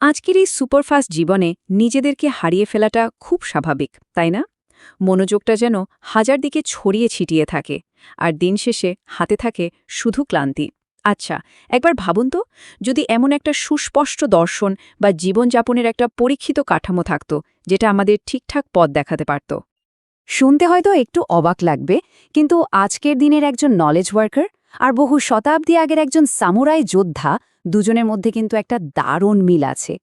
আজকের এই সুপারফাস্ট জীবনে নিজেদেরকে হারিয়ে ফেলাটা খুব স্বাভাবিক, তাই না? মনোযোগটা যেন হাজার দিকে ছড়িয়ে ছিটিয়ে থাকে, আর দিন শেষে হাতে থাকে শুধু ক্লান্তি। আচ্ছা একবার ভাবুন তো, যদি এমন একটা সুস্পষ্ট দর্শন বা জীবনযাপনের একটা পরীক্ষিত কাঠামো থাকত, যেটা আমাদের ঠিকঠাক পথ দেখাতে পারত। শুনতে হয়তো একটু অবাক লাগবে, কিন্তু আজকের দিনের একজন নলেজ ওয়ার্কার আর বহু শতাব্দী আগের একজন সামুরাই যোদ্ধা দুজনের মধ্যে কিন্তু একটা দারুণ মিল আছে।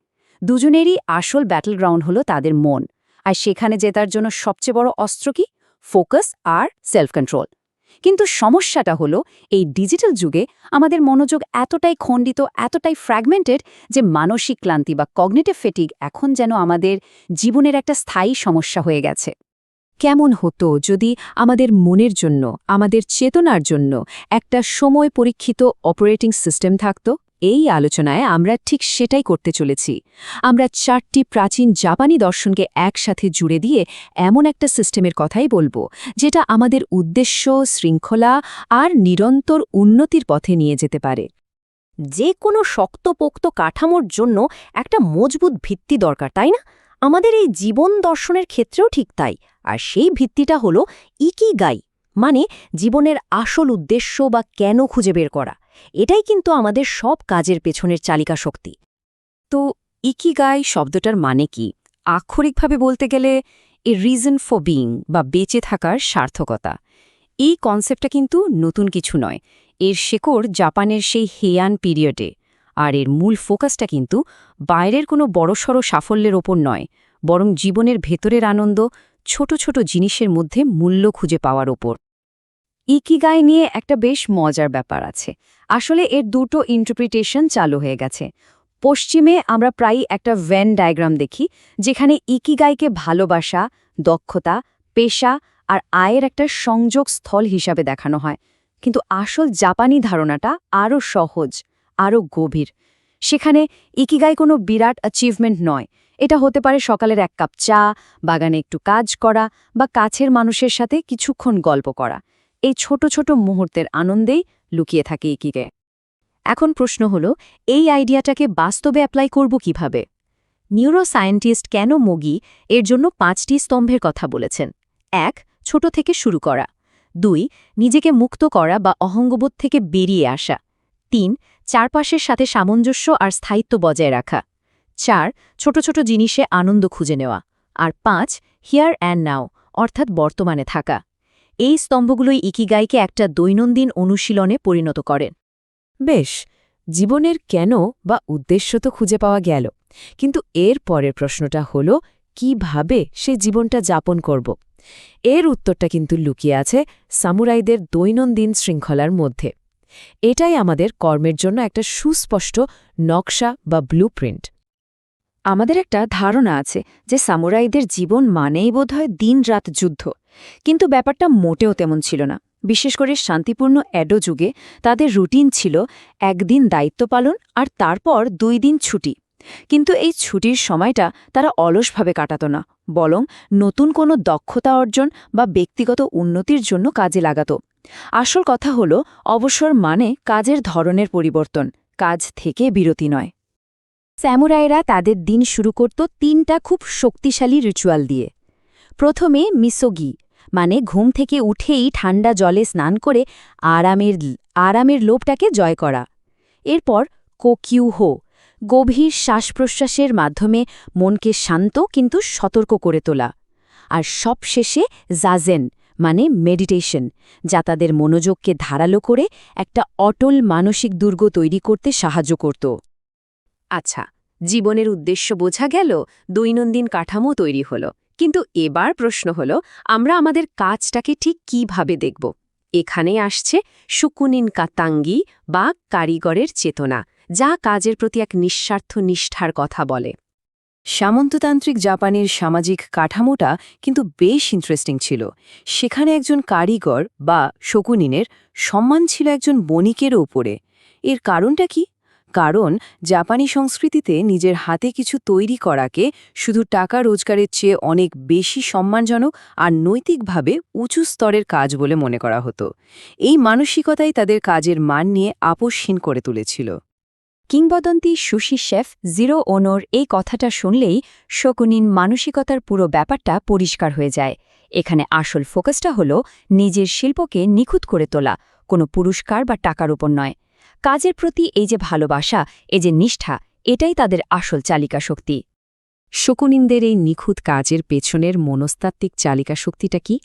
দুজনেরই আসল ব্যাটল গ্রাউন্ড হলো তাদের মন। আর সেখানে জেতার জন্য সবচেয়ে বড় অস্ত্র কি? ফোকাস আর সেলফ কন্ট্রোল কিন্তু সমস্যাটা হলো, এই ডিজিটাল যুগে আমাদের মনোযোগ এতটাই খণ্ডিত, এতটাই ফ্র্যাগমেন্টেড যে মানসিক ক্লান্তি বা কগনেটিভ ফেটিক এখন যেন আমাদের জীবনের একটা স্থায়ী সমস্যা হয়ে গেছে। কেমন হতো যদি আমাদের মনের জন্য, আমাদের চেতনার জন্য একটা সময় পরীক্ষিত অপারেটিং সিস্টেম থাকত? এই আলোচনায় আমরা ঠিক সেটাই করতে চলেছি। আমরা চারটি প্রাচীন জাপানি দর্শনকে একসাথে জুড়ে দিয়ে এমন একটা সিস্টেমের কথাই বলব, যেটা আমাদের উদ্দেশ্য, শৃঙ্খলা আর নিরন্তর উন্নতির পথে নিয়ে যেতে পারে। যে কোনো শক্তপোক্ত কাঠামোর জন্য একটা মজবুত ভিত্তি দরকার, তাই না? আমাদের এই জীবন দর্শনের ক্ষেত্রেও ঠিক তাই, আর সেই ভিত্তিটা হলো ইকি গাই মানে জীবনের আসল উদ্দেশ্য বা কেন খুঁজে বের করা। এটাই কিন্তু আমাদের সব কাজের পেছনের চালিকা শক্তি। তো, ইকিগাই শব্দটার মানে কি? আক্ষরিকভাবে বলতে গেলে, এ রিজন ফর বিং বা বেঁচে থাকার সার্থকতা। এই কনসেপ্টটা কিন্তু নতুন কিছু নয়। এর শেকড় জাপানের সেই হেয়ান পিরিয়ডে আর এর মূল ফোকাসটা কিন্তু বাইরের কোনো বড়সড় সাফল্যের ওপর নয়, বরং জীবনের ভেতরের আনন্দ, ছোট ছোট জিনিসের মধ্যে মূল্য খুঁজে পাওয়ার ওপর। ইকিগাই নিয়ে একটা বেশ মজার ব্যাপার আছে। আসলে এর দুটো ইন্টারপ্রিটেশন চালু হয়ে গেছে। পশ্চিমে আমরা প্রায়ই একটা ভ্যান ডায়াগ্রাম দেখি, যেখানে ইকিগাইকে ভালোবাসা, দক্ষতা, পেশা আর আয়ের একটা সংযোগ স্থল হিসাবে দেখানো হয়। কিন্তু আসল জাপানি ধারণাটা আরও সহজ আরও গভীর। সেখানে ইকিগাই কোনো বিরাট অ্যাচিভমেন্ট নয়। এটা হতে পারে সকালের এক কাপ চা, বাগানে একটু কাজ করা বা কাছের মানুষের সাথে কিছুক্ষণ গল্প করা। এই ছোট ছোট মুহূর্তের আনন্দেই লুকিয়ে থাকে ইকিগে এখন প্রশ্ন হল, এই আইডিয়াটাকে বাস্তবে অ্যাপ্লাই করব কীভাবে? নিউরোসায়েন্টিস্ট কেন মোগি এর জন্য পাঁচটি স্তম্ভের কথা বলেছেন? এক, ছোট থেকে শুরু করা। দুই, নিজেকে মুক্ত করা বা অহঙ্গবোধ থেকে বেরিয়ে আসা। তিন, চারপাশের সাথে সামঞ্জস্য আর স্থায়িত্ব বজায় রাখা। চার, ছোট ছোট জিনিসে আনন্দ খুঁজে নেওয়া। আর পাঁচ হিয়ার অ্যান্ড নাও অর্থাৎ বর্তমানে থাকা। এই স্তম্ভগুলোই ইকিগাইকে একটা দৈনন্দিন অনুশীলনে পরিণত করেন। বেশ, জীবনের কেন বা উদ্দেশ্য তো খুঁজে পাওয়া গেল, কিন্তু এর পরের প্রশ্নটা হল, কীভাবে সে জীবনটা যাপন করব? এর উত্তরটা কিন্তু লুকিয়ে আছে সামুরাইদের দৈনন্দিন শৃঙ্খলার মধ্যে। এটাই আমাদের কর্মের জন্য একটা সুস্পষ্ট নকশা বা ব্লুপ্রিন্ট। আমাদের একটা ধারণা আছে যে সামুরাইদের জীবন মানেই বোধহয় দিন-রাত যুদ্ধ। কিন্তু ব্যাপারটা মোটেও তেমন ছিল না। বিশেষ করে শান্তিপূর্ণ অ্যাডো যুগে তাদের রুটিন ছিল একদিন দায়িত্ব পালন আর তারপর দুই দিন ছুটি। কিন্তু এই ছুটির সময়টা তারা অলসভাবে কাটাত না, বরং নতুন কোনো দক্ষতা অর্জন বা ব্যক্তিগত উন্নতির জন্য কাজে লাগাত। আসল কথা হল, অবসর মানে কাজের ধরনের পরিবর্তন, কাজ থেকে বিরতি নয়। স্যামুরাইরা তাদের দিন শুরু করত তিনটা খুব শক্তিশালী রিচুয়াল দিয়ে। প্রথমে মিসোগি মানে ঘুম থেকে উঠেই ঠান্ডা জলে স্নান করে আরামের আরামের লোভটাকে জয় করা। এরপর কোকিউহো, গভীর শ্বাসপ্রশ্বাসের মাধ্যমে মনকে শান্ত কিন্তু সতর্ক করে তোলা। আর সবশেষে জাজেন মানে মেডিটেশন, যা তাদের মনোযোগকে ধারালো করে একটা অটল মানসিক দুর্গ তৈরি করতে সাহায্য করত। আচ্ছা জীবনের উদ্দেশ্য বোঝা গেল, দৈনন্দিন কাঠামো তৈরি হল। কিন্তু এবার প্রশ্ন হল, আমরা আমাদের কাজটাকে ঠিক কীভাবে দেখব? এখানে আসছে সুকুনিন কাতাঙ্গি বা কারিগরের চেতনা, যা কাজের প্রতি এক নিঃস্বার্থ নিষ্ঠার কথা বলে। সামন্ততান্ত্রিক জাপানের সামাজিক কাঠামোটা কিন্তু বেশ ইন্টারেস্টিং ছিল। সেখানে একজন কারিগর বা শকুনিনের সম্মান ছিল একজন বণিকের ওপরে। এর কারণটা কি? কারণ জাপানি সংস্কৃতিতে নিজের হাতে কিছু তৈরি করাকে শুধু টাকা রোজগারের চেয়ে অনেক বেশি সম্মানজনক আর নৈতিকভাবে উঁচু স্তরের কাজ বলে মনে করা হতো। এই মানসিকতাই তাদের কাজের মান নিয়ে আপোষহীন করে তুলেছিল। কিংবদন্তি সুশি শেফ জিরো ওনোর এই কথাটা শুনলেই শকুনিন মানসিকতার পুরো ব্যাপারটা পরিষ্কার হয়ে যায়। এখানে আসল ফোকাসটা হল নিজের শিল্পকে নিখুঁত করে তোলা, কোনো পুরস্কার বা টাকার উপর নয়। কাজের প্রতি এই যে ভালোবাসা, এই যে নিষ্ঠা, এটাই তাদের আসল চালিকা শক্তি। শকুনিনদের এই নিখুঁত কাজের পেছনের মনস্তাত্ত্বিক চালিকা শক্তিটা কি?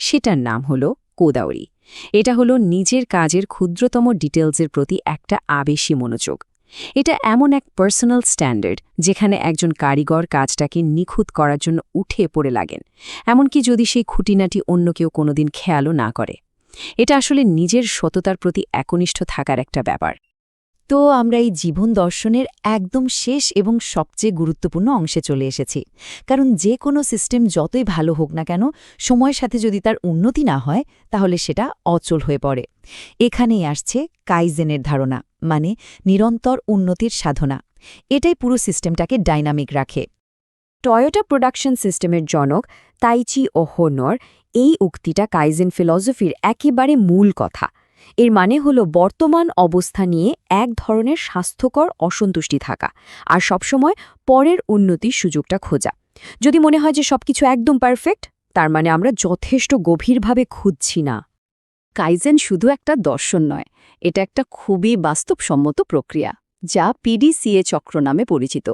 সেটার নাম হল কোদাউরি এটা হলো নিজের কাজের ক্ষুদ্রতম ডিটেলসের প্রতি একটা আবেশী মনোযোগ। এটা এমন এক পার্সোনাল স্ট্যান্ডার্ড যেখানে একজন কারিগর কাজটাকে নিখুঁত করার জন্য উঠে পড়ে লাগেন। এমনকি যদি সেই খুঁটিনাটি অন্য কেউ কোনোদিন খেয়ালও না করে। এটা আসলে নিজের সততার প্রতি একনিষ্ঠ থাকার একটা ব্যাপার। তো আমরা এই জীবন দর্শনের একদম শেষ এবং সবচেয়ে গুরুত্বপূর্ণ অংশে চলে এসেছি। কারণ যে কোনো সিস্টেম যতই ভালো হোক না কেন, সময়ের সাথে যদি তার উন্নতি না হয়, তাহলে সেটা অচল হয়ে পড়ে। এখানেই আসছে কাইজেনের ধারণা মানে নিরন্তর উন্নতির সাধনা। এটাই পুরো সিস্টেমটাকে ডাইনামিক রাখে। টয়োটা প্রোডাকশন সিস্টেমের জনক তাইচি ও হোনর এই উক্তিটা কাইজেন ফিলসফির একেবারে মূল কথা। এর মানে হল বর্তমান অবস্থা নিয়ে এক ধরনের স্বাস্থ্যকর অসন্তুষ্টি থাকা আর সবসময় পরের উন্নতির সুযোগটা খোঁজা। যদি মনে হয় যে সবকিছু একদম পারফেক্ট, তার মানে আমরা যথেষ্ট গভীরভাবে খুঁজছি না। কাইজেন শুধু একটা দর্শন নয়, এটা একটা খুবই বাস্তবসম্মত প্রক্রিয়া, যা পিডিসিএ চক্র নামে পরিচিত।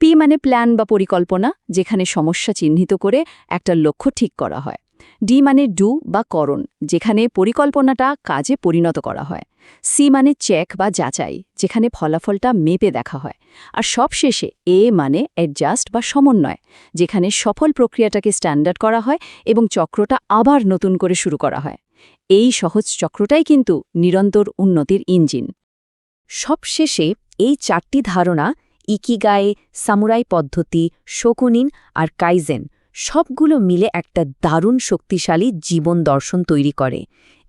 পি মানে প্ল্যান বা পরিকল্পনা, যেখানে সমস্যা চিহ্নিত করে একটা লক্ষ্য ঠিক করা হয়। ডি মানে ডু বা করণ, যেখানে পরিকল্পনাটা কাজে পরিণত করা হয়। সি মানে চেক বা যাচাই, যেখানে ফলাফলটা মেপে দেখা হয়। আর সবশেষে এ মানে অ্যাডজাস্ট বা সমন্বয়, যেখানে সফল প্রক্রিয়াটাকে স্ট্যান্ডার্ড করা হয় এবং চক্রটা আবার নতুন করে শুরু করা হয়। এই সহজ চক্রটাই কিন্তু নিরন্তর উন্নতির ইঞ্জিন। সবশেষে এই চারটি ধারণা ইকিগায়ে সামুরাই পদ্ধতি, শকুনিন আর কাইজেন সবগুলো মিলে একটা দারুণ শক্তিশালী জীবন দর্শন তৈরি করে।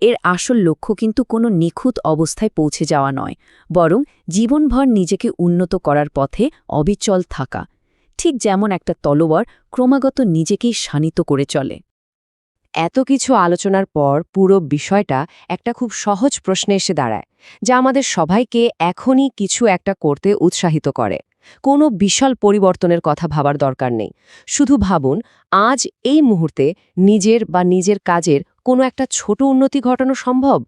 এর আসল লক্ষ্য কিন্তু কোনো নিখুঁত অবস্থায় পৌঁছে যাওয়া নয়, বরং জীবনভর নিজেকে উন্নত করার পথে অবিচল থাকা। ঠিক যেমন একটা তলোয়ার ক্রমাগত নিজেকেই শানিত করে চলে। এত কিছু আলোচনার পর পুরো বিষয়টা একটা খুব সহজ প্রশ্নে এসে দাঁড়ায়, যা আমাদের সবাইকে এখনই কিছু একটা করতে উৎসাহিত করে। কোনো বিশাল পরিবর্তনের কথা ভাবার দরকার নেই। শুধু ভাবুন, আজ এই মুহূর্তে নিজের বা নিজের কাজের কোনো একটা ছোট উন্নতি ঘটানো সম্ভব?